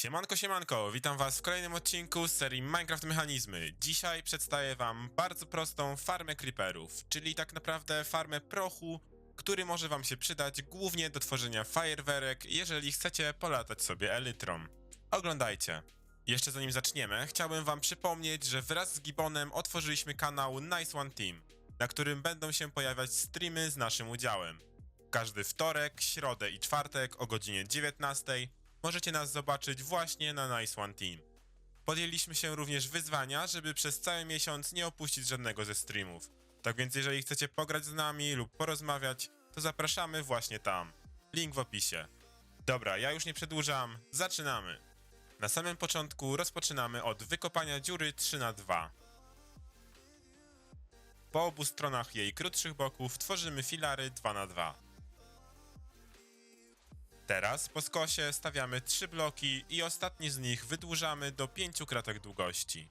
Siemanko, siemanko, witam was w kolejnym odcinku z serii Minecraft Mechanizmy. Dzisiaj przedstawię wam bardzo prostą farmę creeperów, czyli tak naprawdę farmę prochu, który może wam się przydać głównie do tworzenia fajerwerek, jeżeli chcecie polatać sobie elytrą. Oglądajcie. Jeszcze zanim zaczniemy, chciałbym wam przypomnieć, że wraz z Gibonem otworzyliśmy kanał Nice One Team, na którym będą się pojawiać streamy z naszym udziałem. Każdy wtorek, środę i czwartek o godzinie 19 możecie nas zobaczyć właśnie na Nice One Team. Podjęliśmy się również wyzwania, żeby przez cały miesiąc nie opuścić żadnego ze streamów. Tak więc jeżeli chcecie pograć z nami lub porozmawiać, to zapraszamy właśnie tam. Link w opisie. Dobra, ja już nie przedłużam, zaczynamy. Na samym początku rozpoczynamy od wykopania dziury 3 na 2 Po obu stronach jej krótszych boków tworzymy filary 2 na 2 Teraz po skosie stawiamy trzy bloki i ostatni z nich wydłużamy do 5 kratek długości.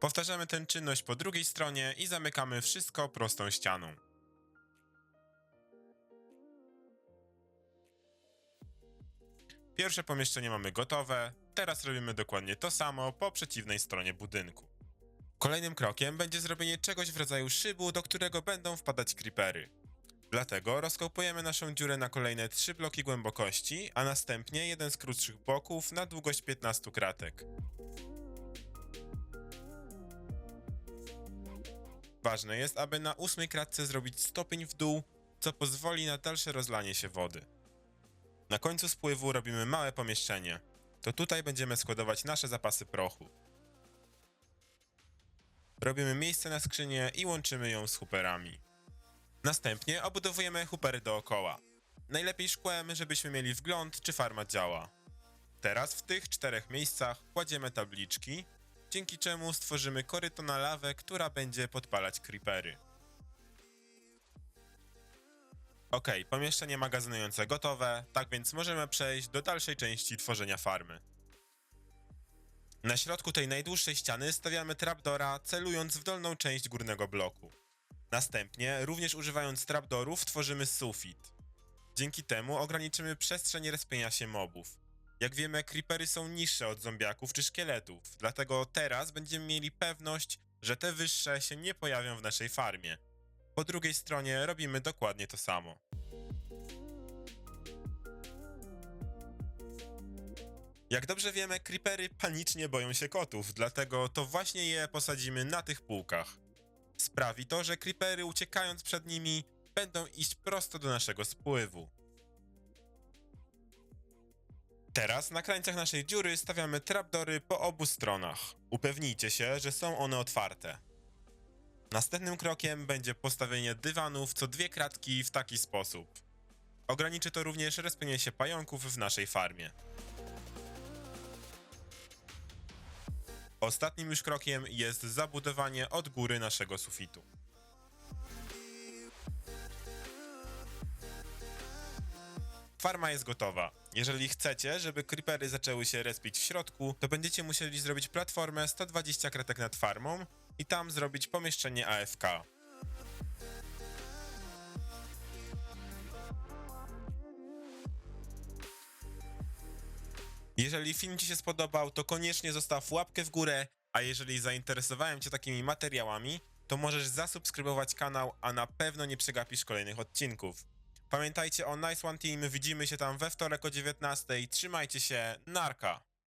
Powtarzamy tę czynność po drugiej stronie i zamykamy wszystko prostą ścianą. Pierwsze pomieszczenie mamy gotowe, teraz robimy dokładnie to samo po przeciwnej stronie budynku. Kolejnym krokiem będzie zrobienie czegoś w rodzaju szybu, do którego będą wpadać creepery. Dlatego rozkopujemy naszą dziurę na kolejne 3 bloki głębokości, a następnie jeden z krótszych boków na długość 15 kratek. Ważne jest, aby na ósmej kratce zrobić stopień w dół, co pozwoli na dalsze rozlanie się wody. Na końcu spływu robimy małe pomieszczenie. To tutaj będziemy składować nasze zapasy prochu. Robimy miejsce na skrzynię i łączymy ją z hooperami. Następnie obudowujemy hoopery dookoła. Najlepiej szkłem, żebyśmy mieli wgląd, czy farma działa. Teraz w tych czterech miejscach kładziemy tabliczki, dzięki czemu stworzymy koryto na lawę, która będzie podpalać creepery. Ok, pomieszczenie magazynujące gotowe, tak więc możemy przejść do dalszej części tworzenia farmy. Na środku tej najdłuższej ściany stawiamy trapdora, celując w dolną część górnego bloku. Następnie, również używając trapdorów, tworzymy sufit. Dzięki temu ograniczymy przestrzeń respienia się mobów. Jak wiemy, creepery są niższe od zombiaków czy szkieletów, dlatego teraz będziemy mieli pewność, że te wyższe się nie pojawią w naszej farmie. Po drugiej stronie robimy dokładnie to samo. Jak dobrze wiemy, creepery panicznie boją się kotów, dlatego to właśnie je posadzimy na tych półkach. Sprawi to, że creepery uciekając przed nimi będą iść prosto do naszego spływu. Teraz na krańcach naszej dziury stawiamy trapdory po obu stronach. Upewnijcie się, że są one otwarte. Następnym krokiem będzie postawienie dywanów co dwie kratki w taki sposób. Ograniczy to również respienie się pająków w naszej farmie. Ostatnim już krokiem jest zabudowanie od góry naszego sufitu. Farma jest gotowa. Jeżeli chcecie, żeby creepery zaczęły się respić w środku, to będziecie musieli zrobić platformę 120 kratek nad farmą i tam zrobić pomieszczenie AFK. Jeżeli film Ci się spodobał, to koniecznie zostaw łapkę w górę, a jeżeli zainteresowałem Cię takimi materiałami, to możesz zasubskrybować kanał, a na pewno nie przegapisz kolejnych odcinków. Pamiętajcie o Nice One Team, widzimy się tam we wtorek o 19. Trzymajcie się, narka!